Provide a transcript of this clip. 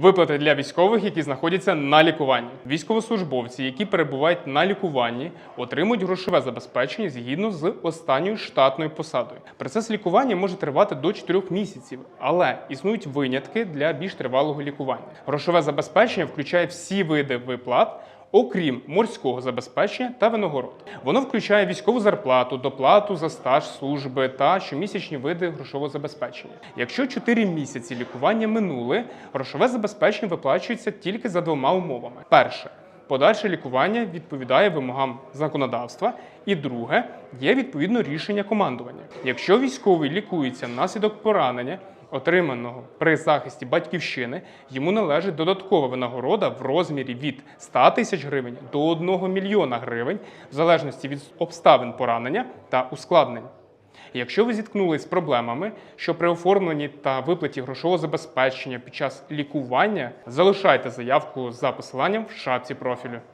Виплати для військових, які знаходяться на лікуванні. Військовослужбовці, які перебувають на лікуванні, отримують грошове забезпечення згідно з останньою штатною посадою. Процес лікування може тривати до 4 місяців, але існують винятки для більш тривалого лікування. Грошове забезпечення включає всі види виплат. Окрім морського забезпечення та винагород, воно включає військову зарплату, доплату за стаж служби та щомісячні види грошового забезпечення. Якщо 4 місяці лікування минули, грошове забезпечення виплачується тільки за двома умовами: перше подальше лікування відповідає вимогам законодавства, і друге є відповідно рішення командування. Якщо військовий лікується внаслідок поранення. Отриманого при захисті батьківщини йому належить додаткова винагорода в розмірі від 100 тисяч гривень до 1 мільйона гривень, в залежності від обставин поранення та ускладнень. Якщо ви зіткнулись з проблемами, що при оформленні та виплаті грошового забезпечення під час лікування залишайте заявку за посиланням в шапці профілю.